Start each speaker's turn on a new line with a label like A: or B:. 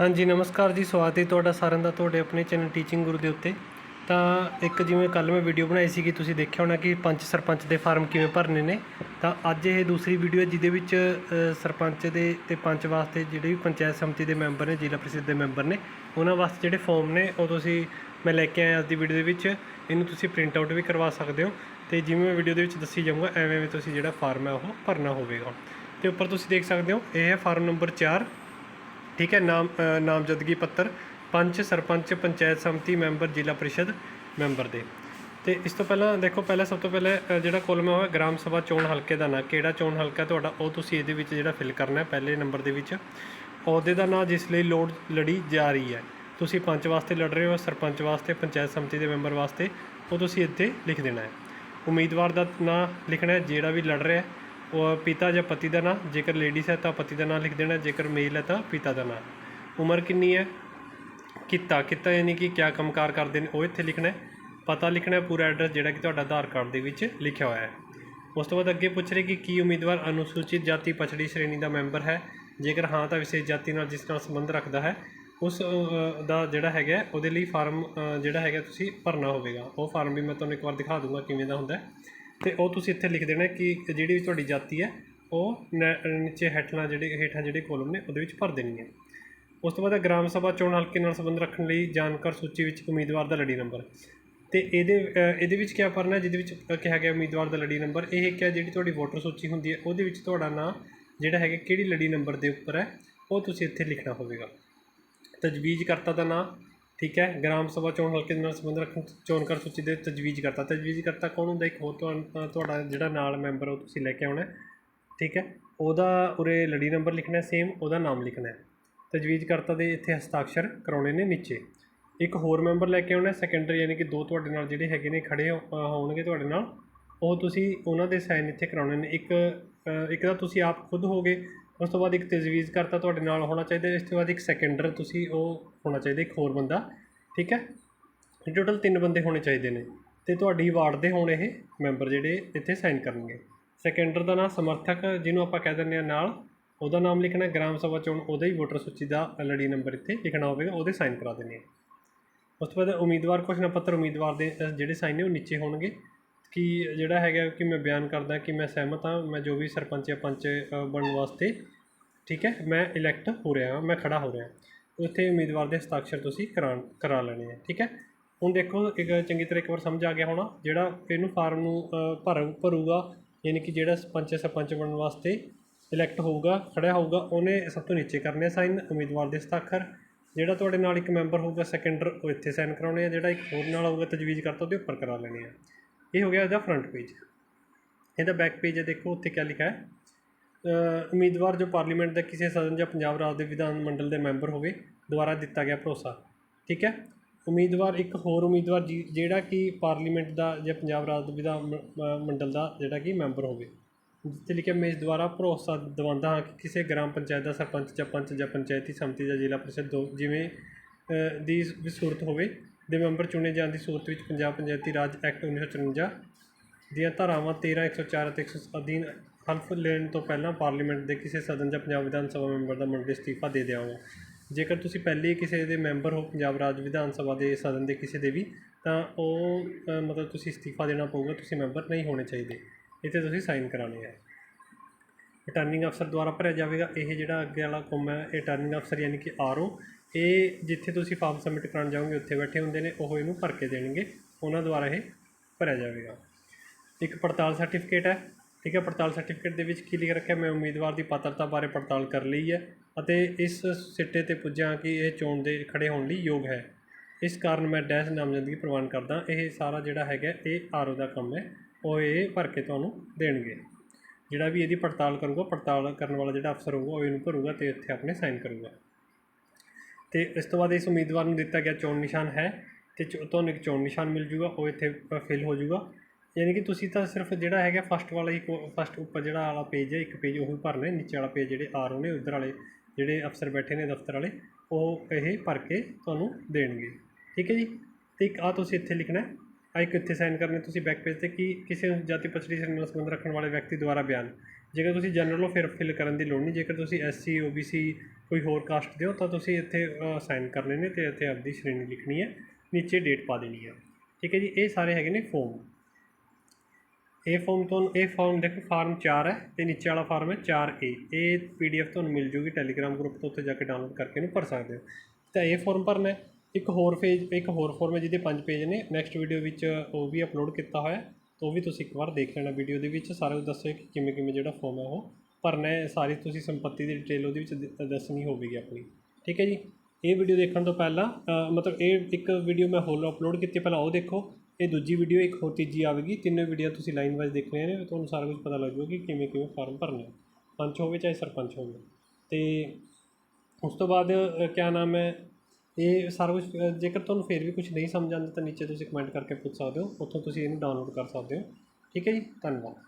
A: ਹਾਂਜੀ, ਨਮਸਕਾਰ ਜੀ, ਸਵਾਗਤ ਹੈ ਤੁਹਾਡਾ ਸਾਰਿਆਂ ਦਾ ਤੁਹਾਡੇ ਆਪਣੇ ਚੈਨਲ ਟੀਚਿੰਗ ਗੁਰੂ ਦੇ ਉੱਤੇ। ਤਾਂ ਇੱਕ ਜਿਵੇਂ ਕੱਲ ਮੈਂ ਵੀਡੀਓ ਬਣਾਈ ਸੀ ਕਿ ਤੁਸੀਂ ਦੇਖਿਆ ਹੋਣਾ ਕਿ ਪੰਚ ਸਰਪੰਚ ਦੇ ਫਾਰਮ ਕਿਵੇਂ ਭਰਨੇ ਨੇ। ਤਾਂ ਅੱਜ ਇਹ ਦੂਸਰੀ ਵੀਡੀਓ ਹੈ, ਜਿਹਦੇ ਵਿੱਚ ਸਰਪੰਚ ਦੇ ਤੇ ਪੰਚ ਵਾਸਤੇ ਜਿਹੜੇ ਵੀ ਪੰਚਾਇਤ ਸਮਿਤੀ ਦੇ ਮੈਂਬਰ ਨੇ, ਜ਼ਿਲ੍ਹਾ ਪ੍ਰੀਸ਼ਦ ਦੇ ਮੈਂਬਰ ਨੇ, ਉਹਨਾਂ ਵਾਸਤੇ ਜਿਹੜੇ ਫਾਰਮ ਨੇ, ਉਹ ਤੁਸੀਂ, ਮੈਂ ਲੈ ਕੇ ਆਇਆ ਅੱਜ ਦੀ ਵੀਡੀਓ ਦੇ ਵਿੱਚ। ਇਹਨੂੰ ਤੁਸੀਂ ਪ੍ਰਿੰਟ ਆਊਟ ਵੀ ਕਰਵਾ ਸਕਦੇ ਹੋ। ਤੇ ਜਿਵੇਂ ਮੈਂ ਵੀਡੀਓ ਦੇ ਵਿੱਚ ਦੱਸੀ ਜਾਊਂਗਾ ਐਵੇਂ ਐਵੇਂ ਤੁਸੀਂ ਜਿਹੜਾ ਫਾਰਮ ਹੈ, ਉਹ ਭਰਨਾ ਹੋਵੇਗਾ। ਤੇ ਉੱਪਰ ਤੁਸੀਂ ਦੇਖ ਸਕਦੇ ਹੋ, ਇਹ ਹੈ ਫਾਰਮ ਨੰਬਰ 4 ਠੀਕ ਹੈ, ਨਾਮ ਨਾਮਜ਼ਦਗੀ ਪੱਤਰ ਪੰਚ ਸਰਪੰਚ ਪੰਚਾਇਤ ਸਮਿਤੀ ਮੈਂਬਰ ਜ਼ਿਲ੍ਹਾ ਪਰਿਸ਼ਦ ਮੈਂਬਰ ਦੇ। ਤੇ ਇਸ ਤੋਂ ਪਹਿਲਾਂ ਦੇਖੋ, ਪਹਿਲਾਂ ਸਭ ਤੋਂ ਪਹਿਲਾਂ ਜਿਹੜਾ ਕੋਲਮ ਹੈ ਉਹ ਗ੍ਰਾਮ ਸਭਾ ਚੋਣ ਹਲਕੇ ਦਾ ਨਾਂ, ਕਿਹੜਾ ਚੋਣ ਹਲਕਾ ਤੁਹਾਡਾ, ਉਹ ਤੁਸੀਂ ਇਹਦੇ ਵਿੱਚ ਜਿਹੜਾ ਫਿਲ ਕਰਨਾ ਹੈ, ਪਹਿਲੇ ਨੰਬਰ ਦੇ ਵਿੱਚ। ਅਹੁਦੇ ਦਾ ਨਾਂ ਜਿਸ ਲਈ ਲੋੜ ਲੜੀ ਜਾ ਰਹੀ ਹੈ। ਤੁਸੀਂ ਪੰਚ ਵਾਸਤੇ ਲੜ ਰਹੇ ਹੋ, ਸਰਪੰਚ ਵਾਸਤੇ, ਪੰਚਾਇਤ ਸਮਿਤੀ ਦੇ ਮੈਂਬਰ ਵਾਸਤੇ, ਉਹ ਤੁਸੀਂ ਇੱਥੇ ਲਿਖ ਦੇਣਾ ਹੈ। ਉਮੀਦਵਾਰ ਦਾ ਨਾਂ ਲਿਖਣਾ ਹੈ, ਜਿਹੜਾ ਵੀ ਲੜ ਰਿਹਾ ਹੈ ਪਿਤਾ ਜਾਂ ਪਤੀ ਦਾ ਨਾਂ, ਜੇਕਰ ਲੇਡੀਜ਼ ਹੈ ਤਾਂ ਪਤੀ ਦਾ ਨਾਂ ਲਿਖ ਦੇਣਾ, ਜੇਕਰ ਮੇਲ ਹੈ ਤਾਂ ਪਿਤਾ ਦਾ ਨਾਂ। ਉਮਰ ਕਿੰਨੀ ਹੈ? ਕਿੱਤਾ ਕਿੱਤਾ ਯਾਨੀ ਕਿ ਕਿਆ ਕੰਮਕਾਰ ਕਰਦੇ ਨੇ, ਉਹ ਇੱਥੇ ਲਿਖਣਾ ਪਤਾ ਲਿਖਣਾ ਪੂਰਾ ਐਡਰੈਸ ਜਿਹੜਾ ਕਿ ਤੁਹਾਡਾ ਆਧਾਰ ਕਾਰਡ ਦੇ ਵਿੱਚ ਲਿਖਿਆ ਹੋਇਆ ਹੈ। ਉਸ ਤੋਂ ਬਾਅਦ ਅੱਗੇ ਪੁੱਛ ਰਹੇ ਕਿ ਕੀ ਉਮੀਦਵਾਰ ਅਨੁਸੂਚਿਤ ਜਾਤੀ ਪਛੜੀ ਸ਼੍ਰੇਣੀ ਦਾ ਮੈਂਬਰ ਹੈ। ਜੇਕਰ ਹਾਂ ਤਾਂ ਵਿਸ਼ੇਸ਼ ਜਾਤੀ ਨਾਲ ਜਿਸ ਨਾਲ ਸੰਬੰਧ ਰੱਖਦਾ ਹੈ, ਉਸ ਦਾ ਜਿਹੜਾ ਹੈਗਾ ਉਹਦੇ ਲਈ ਫਾਰਮ ਜਿਹੜਾ ਹੈਗਾ ਤੁਸੀਂ ਭਰਨਾ ਹੋਵੇਗਾ। ਉਹ ਫਾਰਮ ਵੀ ਮੈਂ ਤੁਹਾਨੂੰ ਇੱਕ ਵਾਰ ਦਿਖਾ ਦੂੰਗਾ ਕਿਵੇਂ ਦਾ ਹੁੰਦਾ ਹੈ। ਅਤੇ ਉਹ ਤੁਸੀਂ ਇੱਥੇ ਲਿਖ ਦੇਣਾ ਕਿ ਜਿਹੜੀ ਵੀ ਤੁਹਾਡੀ ਜਾਤੀ ਹੈ, ਉਹ ਨੈ- ਨੀਚੇ ਹੇਠਾਂ ਜਿਹੜੇ ਹੇਠਾਂ ਜਿਹੜੇ ਕੋਲਮ ਨੇ, ਉਹਦੇ ਵਿੱਚ ਭਰ ਦੇਣੀ ਹੈ ਉਸ ਤੋਂ ਬਾਅਦ ਗ੍ਰਾਮ ਸਭਾ ਚੋਣ ਹਲਕੇ ਨਾਲ ਸੰਬੰਧ ਰੱਖਣ ਲਈ ਜਾਣਕਾਰ ਸੂਚੀ ਵਿੱਚ ਉਮੀਦਵਾਰ ਦਾ ਲੜੀ ਨੰਬਰ। ਤੇ ਇਹਦੇ ਇਹਦੇ ਵਿੱਚ ਕੀ ਭਰਨਾ, ਜਿਹਦੇ ਵਿੱਚ ਕਿਹਾ ਗਿਆ ਉਮੀਦਵਾਰ ਦਾ ਲੜੀ ਨੰਬਰ, ਇਹ ਕਿਹਾ ਜਿਹੜੀ ਤੁਹਾਡੀ ਵੋਟਰ ਸੂਚੀ ਹੁੰਦੀ ਹੈ, ਉਹਦੇ ਵਿੱਚ ਤੁਹਾਡਾ ਨਾਂ ਜਿਹੜਾ ਹੈਗਾ ਕਿਹੜੀ ਲੜੀ ਨੰਬਰ ਦੇ ਉੱਪਰ ਹੈ, ਉਹ ਤੁਸੀਂ ਇੱਥੇ ਲਿਖਣਾ ਹੋਵੇਗਾ। ਤਜਵੀਜ਼ ਕਰਤਾ ਦਾ ਨਾਂ ਠੀਕ ਹੈ, ਗ੍ਰਾਮ ਸਭਾ ਚੋਣ ਹਲਕੇ ਦੇ ਨਾਲ ਸੰਬੰਧ ਰੱਖਣ, ਚੋਣ ਕਰ ਸੂਚੀ ਦੇ ਤਜਵੀਜ਼ ਕਰਤਾ। ਤਜਵੀਜ਼ ਕਰਤਾ ਕੌਣ ਹੁੰਦਾ? ਇੱਕ ਹੋਰ ਤੁਹਾ- ਤੁਹਾਡਾ ਜਿਹੜਾ ਨਾਲ ਮੈਂਬਰ ਉਹ ਤੁਸੀਂ ਲੈ ਕੇ ਆਉਣਾ ਠੀਕ ਹੈ, ਉਹਦਾ ਉਰੇ ਲੜੀ ਨੰਬਰ ਲਿਖਣਾ ਸੇਮ ਉਹਦਾ ਨਾਮ ਲਿਖਣਾ ਤਜਵੀਜ਼ ਕਰਤਾ ਦੇ ਇੱਥੇ ਹਸਤਾਖਰ ਕਰਾਉਣੇ ਨੇ ਨੀਚੇ। ਇੱਕ ਹੋਰ ਮੈਂਬਰ ਲੈ ਕੇ ਆਉਣਾ ਸੈਕੰਡਰੀ ਯਾਨੀ ਕਿ ਦੋ ਤੁਹਾਡੇ ਨਾਲ ਜਿਹੜੇ ਹੈਗੇ ਨੇ, ਖੜੇ ਹੋ- ਹੋਣਗੇ ਤੁਹਾਡੇ ਨਾਲ। ਉਹ ਤੁਸੀਂ ਉਹਨਾਂ ਦੇ ਸਾਈਨ ਇੱਥੇ ਕਰਾਉਣੇ ਨੇ। ਇੱਕ ਇੱਕ ਤਾਂ ਤੁਸੀਂ ਆਪ ਖੁਦ ਹੋਗੇ ਉਸ ਤੋਂ ਬਾਅਦ ਇੱਕ ਤਜਵੀਜ਼ ਕਰਤਾ ਤੁਹਾਡੇ ਨਾਲ ਹੋਣਾ ਚਾਹੀਦਾ, ਇਸ ਤੋਂ ਬਾਅਦ ਇੱਕ ਸੈਕੰਡਰ ਤੁਸੀਂ ਉਹ ਹੋਣਾ ਚਾਹੀਦਾ, ਇੱਕ ਹੋਰ ਬੰਦਾ, ਠੀਕ ਹੈ? ਟੋਟਲ ਤਿੰਨ ਬੰਦੇ ਹੋਣੇ ਚਾਹੀਦੇ ਨੇ ਅਤੇ ਤੁਹਾਡੀ ਵਾਰਡ ਦੇ ਹੋਣ ਇਹ ਮੈਂਬਰ ਜਿਹੜੇ ਇੱਥੇ ਸਾਈਨ ਕਰਨਗੇ। ਸੈਕੰਡਰ ਦਾ ਨਾਮ ਸਮਰਥਕ ਜਿਹਨੂੰ ਆਪਾਂ ਕਹਿ ਦਿੰਦੇ ਹਾਂ ਨਾਲ, ਉਹਦਾ ਨਾਮ ਲਿਖਣਾ ਗ੍ਰਾਮ ਸਭਾ ਚੋਣ ਉਹਦਾ ਹੀ ਵੋਟਰ ਸੂਚੀ ਦਾ ਲੜੀ ਨੰਬਰ ਇੱਥੇ ਲਿਖਣਾ ਹੋਵੇਗਾ, ਉਹਦੇ ਸਾਈਨ ਕਰਾ ਦੇਣੇ ਆ ਉਸ ਤੋਂ ਬਾਅਦ ਉਮੀਦਵਾਰ ਘੋਸ਼ਣਾ ਪੱਤਰ ਉਮੀਦਵਾਰ ਦੇ ਜਿਹੜੇ ਸਾਈਨ ਨੇ ਉਹ ਨੀਚੇ ਹੋਣਗੇ। ਕਿ ਜਿਹੜਾ ਹੈਗਾ ਕਿ ਮੈਂ ਬਿਆਨ ਕਰਦਾ ਕਿ ਮੈਂ ਸਹਿਮਤ ਹਾਂ, ਮੈਂ ਜੋ ਵੀ ਸਰਪੰਚ ਜਾਂ ਪੰਚ ਬਣਨ ਵਾਸਤੇ, ਠੀਕ ਹੈ, ਮੈਂ ਇਲੈਕਟ ਹੋ ਰਿਹਾ ਹਾਂ, ਮੈਂ ਖੜਾ ਹੋ ਰਿਹਾ ਉੱਥੇ ਉਮੀਦਵਾਰ ਦੇ ਹਸਤਾਖਰ ਤੁਸੀਂ ਕਰਾ ਕਰਾ ਲੈਣੇ ਆ, ਠੀਕ ਹੈ? ਹੁਣ ਦੇਖੋ, ਇੱਕ ਚੰਗੀ ਤਰ੍ਹਾਂ ਇੱਕ ਵਾਰ ਸਮਝ ਆ ਗਿਆ ਹੋਣਾ, ਜਿਹੜਾ ਇਹਨੂੰ ਫਾਰਮ ਨੂੰ ਭਰ, ਭਰੂਗਾ, ਯਾਨੀ ਕਿ ਜਿਹੜਾ ਪੰਚ ਸਰਪੰਚ ਬਣਨ ਵਾਸਤੇ ਇਲੈਕਟ ਹੋਊਗਾ ਖੜਿਆ ਹੋਊਗਾ, ਉਹਨੇ ਸਭ ਤੋਂ ਨੀਚੇ ਕਰਨੇ ਆ ਸਾਈਨ ਉਮੀਦਵਾਰ ਦੇ ਹਸਤਾਖਰ। ਜਿਹੜਾ ਤੁਹਾਡੇ ਨਾਲ ਇੱਕ ਮੈਂਬਰ ਹੋਊਗਾ ਸੈਕੰਡਰ ਉਹ ਇੱਥੇ ਸਾਈਨ ਕਰਾਉਣੇ ਆ, ਜਿਹੜਾ ਇੱਕ ਹੋਰ ਨਾਲ ਹੋਊਗਾ ਤਜਵੀਜ਼ ਕਰਤਾ, ਉਹਦੇ ਉੱਪਰ ਕਰਾ ਲੈਣੇ ਆ। ਇਹ ਹੋ ਗਿਆ ਇਹਦਾ ਫਰੰਟ ਪੇਜ ਇਹਦਾ ਬੈਕ ਪੇਜ ਹੈ, ਦੇਖੋ, ਉੱਥੇ ਕੀ ਲਿਖਿਆ ਹੈ? ਉਮੀਦਵਾਰ ਜੋ ਪਾਰਲੀਮੈਂਟ ਦਾ ਕਿਸੇ ਸਦਨ ਜਾਂ ਪੰਜਾਬ ਰਾਜ ਦੇ ਵਿਧਾਨ ਮੰਡਲ ਦੇ ਮੈਂਬਰ ਹੋਵੇ ਦੁਆਰਾ ਦਿੱਤਾ ਗਿਆ ਭਰੋਸਾ। ਠੀਕ ਹੈ? ਉਮੀਦਵਾਰ, ਇੱਕ ਹੋਰ ਉਮੀਦਵਾਰ ਜਿ- ਜਿਹੜਾ ਕਿ ਪਾਰਲੀਮੈਂਟ ਦਾ ਜਾਂ ਪੰਜਾਬ ਰਾਜ ਦੇ ਵਿਧਾਨ ਮੰਡਲ ਦਾ ਜਿਹੜਾ ਕਿ ਮੈਂਬਰ ਹੋਵੇ। ਜਿੱਥੇ ਲਿਖਿਆ, ਮੈਂ ਇਸ ਦੁਆਰਾ ਭਰੋਸਾ ਦਿਵਾਉਂਦਾ ਹਾਂ ਕਿ ਕਿਸੇ ਗ੍ਰਾਮ ਪੰਚਾਇਤ ਦਾ ਸਰਪੰਚ ਜਾਂ ਪੰਚ ਜਾਂ ਪੰਚਾਇਤੀ ਸਮਿਤੀ ਜਾਂ ਜ਼ਿਲ੍ਹਾ ਪ੍ਰੀਸ਼ਦ ਦੋ, ਜਿਵੇਂ ਦੀ ਵੀ ਸੂਰਤ ਹੋਵੇ ਦੇ ਮੈਂਬਰ ਚੁਣੇ ਜਾਣ ਦੀ ਸੂਰਤ ਵਿੱਚ ਪੰਜਾਬ ਪੰਚਾਇਤੀ ਰਾਜ ਐਕਟ 1954 ਦੀਆਂ ਧਾਰਾਵਾਂ 13 104 ਅਤੇ ਇੱਕ ਸੌ ਅਧੀਨ ਹਲਫ ਲੈਣ ਤੋਂ ਪਹਿਲਾਂ ਪਾਰਲੀਮੈਂਟ ਦੇ ਕਿਸੇ ਸਦਨ ਜਾਂ ਪੰਜਾਬ ਵਿਧਾਨ ਸਭਾ ਮੈਂਬਰ ਦਾ ਮੰਡਲ ਅਸਤੀਫਾ ਦੇ ਦਿਆਂਗਾ ਜੇਕਰ ਤੁਸੀਂ ਪਹਿਲੇ ਹੀ ਕਿਸੇ ਦੇ ਮੈਂਬਰ ਹੋ ਪੰਜਾਬ ਰਾਜ ਵਿਧਾਨ ਸਭਾ ਦੇ ਸਦਨ ਦੇ ਕਿਸੇ ਦੇ ਵੀ ਤਾਂ ਉਹ ਅ, ਮਤਲਬ ਤੁਸੀਂ ਅਸਤੀਫਾ ਦੇਣਾ ਪਊਗਾ ਤੁਸੀਂ ਮੈਂਬਰ ਨਹੀਂ ਹੋਣੇ ਚਾਹੀਦੇ। ਇੱਥੇ ਤੁਸੀਂ ਸਾਈਨ ਕਰਾਉਣੇ ਹੈ ਰਿਟਰਨਿੰਗ ਅਫਸਰ ਦੁਆਰਾ ਭਰਿਆ ਜਾਵੇਗਾ। ਇਹ ਜਿਹੜਾ ਅੱਗੇ ਵਾਲਾ ਕੰਮ ਹੈ ਇਹ ਰਿਟਰਨਿੰਗ ਅਫਸਰ ਯਾਨੀ ਕਿ ਆਰਓ ਇਹ ਜਿੱਥੇ ਤੁਸੀਂ ਫਾਰਮ ਸਬਮਿਟ ਕਰਾਉਣ ਜਾਓਗੇ, ਉੱਥੇ ਬੈਠੇ ਹੁੰਦੇ ਨੇ, ਉਹ ਇਹਨੂੰ ਭਰ ਕੇ ਦੇਣਗੇ। ਉਹਨਾਂ ਦੁਆਰਾ ਇਹ ਭਰਿਆ ਜਾਵੇਗਾ। ਇੱਕ ਪੜਤਾਲ ਸਰਟੀਫਿਕੇਟ ਹੈ। ਠੀਕ ਹੈ, ਪੜਤਾਲ ਸਰਟੀਫਿਕੇਟ ਦੇ ਵਿੱਚ ਕੀ ਲਿਖ ਰੱਖਿਆ? ਮੈਂ ਉਮੀਦਵਾਰ ਦੀ ਪਾਤਰਤਾ ਬਾਰੇ ਪੜਤਾਲ ਕਰ ਲਈ ਹੈ ਅਤੇ ਇਸ ਸਿੱਟੇ ਤੇ ਪੁੱਜਿਆ ਕਿ ਇਹ ਚੋਣ ਦੇ ਖੜੇ ਹੋਣ ਲਈ ਯੋਗ ਹੈ। ਇਸ ਕਾਰਨ ਮੈਂ ਡੈਸ਼ ਨਾਮਜ਼ਦਗੀ ਪ੍ਰਵਾਨ ਕਰਦਾ। ਇਹ ਸਾਰਾ ਜਿਹੜਾ ਹੈਗਾ, ਇਹ ਆਰਓ ਦਾ ਕੰਮ ਹੈ। ਉਹ ਇਹ ਭਰ ਕੇ ਤੁਹਾਨੂੰ ਦੇਣਗੇ। ਜਿਹੜਾ ਵੀ ਇਹਦੀ ਪੜਤਾਲ ਕਰੂਗਾ, ਪੜਤਾਲ ਕਰਨ ਵਾਲਾ ਜਿਹੜਾ ਅਫਸਰ ਹੋਊਗਾ, ਉਹ ਇਹਨੂੰ ਭਰੂਗਾ ਤੇ ਇੱਥੇ ਆਪਣੇ ਸਾਈਨ ਕਰੂਗਾ। ਤੇ ਇਸ ਤੋਂ ਬਾਅਦ ਇਸ ਉਮੀਦਵਾਰ ਨੂੰ ਦਿੱਤਾ ਗਿਆ ਚੋਣ ਨਿਸ਼ਾਨ ਹੈ ਤੇ ਚੋ- ਤੁਹਾਨੂੰ ਇੱਕ ਚੋਣ ਨਿਸ਼ਾਨ ਮਿਲ ਜੂਗਾ, ਉਹ ਇੱਥੇ ਫਿਲ ਹੋ ਜੂਗਾ। ਯਾਨੀ ਕਿ ਤੁਸੀਂ ਤਾਂ ਸਿਰਫ ਜਿਹੜਾ ਹੈਗਾ ਫਸਟ ਵਾਲਾ ਹੀ ਫਸਟ ਉੱਪਰ ਜਿਹੜਾ ਵਾਲਾ ਪੇਜ ਹੈ, ਇੱਕ ਪੇਜ ਉਹ ਹੀ ਭਰਨਾ ਨੀਚੇ ਵਾਲਾ ਪੇਜ ਜਿਹੜੇ ਆਰ ਨੇ ਉਧਰ ਵਾਲੇ ਜਿਹੜੇ ਅਫਸਰ ਬੈਠੇ ਨੇ ਦਫ਼ਤਰ ਵਾਲੇ, ਉਹ ਇਹ ਭਰ ਕੇ ਤੁਹਾਨੂੰ ਦੇਣਗੇ। ਠੀਕ ਹੈ ਜੀ? ਤੇ ਇੱਕ ਆ ਤੁਸੀਂ ਇੱਥੇ ਲਿਖਣਾ ਹੈ ਇੱਕ ਇੱਥੇ ਸਾਈਨ ਕਰਨੇ ਤੁਸੀਂ ਬੈਕ ਪੇਜ ਤੇ ਕਿ ਕਿਸੇ ਜਾਤੀ ਪਛੜੀ ਸ਼੍ਰੇਣੀ ਨਾਲ ਸੰਬੰਧ ਰੱਖਣ ਵਾਲੇ ਵਿਅਕਤੀ ਦੁਆਰਾ ਬਿਆਨ। ਜੇਕਰ ਤੁਸੀਂ ਜਨਰਲ ਹੋ ਫਿਰ ਫਿਲ ਕਰਨ ਦੀ ਲੋੜ ਨਹੀਂ, ਜੇਕਰ ਤੁਸੀਂ ਐਸਸੀ ਓਬੀਸੀ ਕੋਈ ਹੋਰ ਕਾਸਟ ਦੇ ਹੋ, ਤਾਂ ਤੁਸੀਂ ਇੱਥੇ ਸਾਈਨ ਕਰਨੇ ਨੇ ਤੇ ਇੱਥੇ ਆਪਦੀ ਸ਼੍ਰੇਣੀ ਲਿਖਣੀ ਹੈ, ਨੀਚੇ ਡੇਟ ਪਾ ਦੇਣੀ ਹੈ। ਠੀਕ ਹੈ ਜੀ, ਇਹ ਸਾਰੇ ਹੈਗੇ ਨੇ ਫੋਮ ਇਹ ਫਾਰਮ ਤੁਹਾਨੂੰ, ਇਹ ਫਾਰਮ ਦੇਖੋ ਫਾਰਮ 4 ਹੈ, ਤੇ ਨੀਚੇ ਵਾਲਾ ਫਾਰਮ ਹੈ 4A ਇਹ ਪੀਡੀਐਫ ਤੁਹਾਨੂੰ ਮਿਲ ਜੂਗੀ ਟੈਲੀਗ੍ਰਾਮ ਗਰੁੱਪ ਤੋਂ ਉੱਥੇ ਜਾ ਕੇ ਡਾਊਨਲੋਡ ਕਰਕੇ ਇਹਨੂੰ ਭਰ ਸਕਦੇ ਹੋ। ਤਾਂ ਇਹ ਫਾਰਮ ਭਰਨਾ ਹੈ। ਇੱਕ ਹੋਰ ਫੇਜ ਇੱਕ ਹੋਰ ਫੋਰਮ ਹੈ ਜਿਹਦੇ ਪੰਜ ਪੇਜ ਨੇ ਨੈਕਸਟ ਵੀਡੀਓ ਵਿੱਚ ਉਹ ਵੀ ਅਪਲੋਡ ਕੀਤਾ ਹੋਇਆ ਤਾਂ ਉਹ ਵੀ ਤੁਸੀਂ ਇੱਕ ਵਾਰ ਦੇਖ ਲੈਣਾ ਵੀਡੀਓ ਦੇ ਵਿੱਚ, ਸਾਰਾ ਕੁਝ ਦੱਸਿਆ ਕਿ ਕਿਵੇਂ ਕਿਵੇਂ ਜਿਹੜਾ ਫੋਰਮ ਹੈ ਉਹ। ਭਰਨਾ ਹੈ ਸਾਰੀ ਤੁਸੀਂ ਸੰਪਤੀ ਦੀ ਡਿਟੇਲ ਉਹਦੇ ਵਿੱਚ ਦੱਸਣੀ ਹੋਵੇਗੀ ਆਪਣੀ, ਠੀਕ ਹੈ ਜੀ? ਇਹ ਵੀਡੀਓ ਦੇਖਣ ਤੋਂ ਪਹਿਲਾਂ ਮਤਲਬ ਇਹ ਇੱਕ ਵੀਡੀਓ ਮੈਂ ਹੋਰ ਅਪਲੋਡ ਕੀਤੀ, ਪਹਿਲਾਂ ਉਹ ਦੇਖੋ, ਇਹ ਦੂਜੀ ਵੀਡੀਓ ਇੱਕ ਹੋਰ ਤੀਜੀ ਆਵੇਗੀ, ਤਿੰਨੇ ਵੀਡੀਓ ਤੁਸੀਂ ਲਾਈਨ ਵਾਈਜ਼ ਦੇਖ ਰਹੇ ਨੇ, ਤੁਹਾਨੂੰ ਸਾਰਾ ਕੁਝ ਪਤਾ ਲੱਗ ਜਾਊਗਾ ਕਿ ਕਿਵੇਂ ਕਿਵੇਂ ਫਾਰਮ ਭਰਨਾ ਆ। ਪੰਚ ਹੋਵੇ ਚਾਹੇ ਸਰਪੰਚ ਹੋਵੇ। ਤੇ ਉਸ ਤੋਂ ਬਾਅਦ ਕਿਆ ਨਾਮ ਹੈ ਇਹ ਸਾਰਾ ਕੁਝ ਜੇਕਰ ਤੁਹਾਨੂੰ ਫਿਰ ਵੀ ਕੁਝ ਨਹੀਂ ਸਮਝ ਆਉਂਦਾ ਤਾਂ ਨੀਚੇ ਤੁਸੀਂ ਕਮੈਂਟ ਕਰਕੇ ਪੁੱਛ ਸਕਦੇ ਹੋ, ਉੱਥੋਂ ਤੁਸੀਂ ਇਹਨੂੰ ਡਾਊਨਲੋਡ ਕਰ ਸਕਦੇ ਹੋ। ਠੀਕ ਹੈ ਜੀ, ਧੰਨਵਾਦ।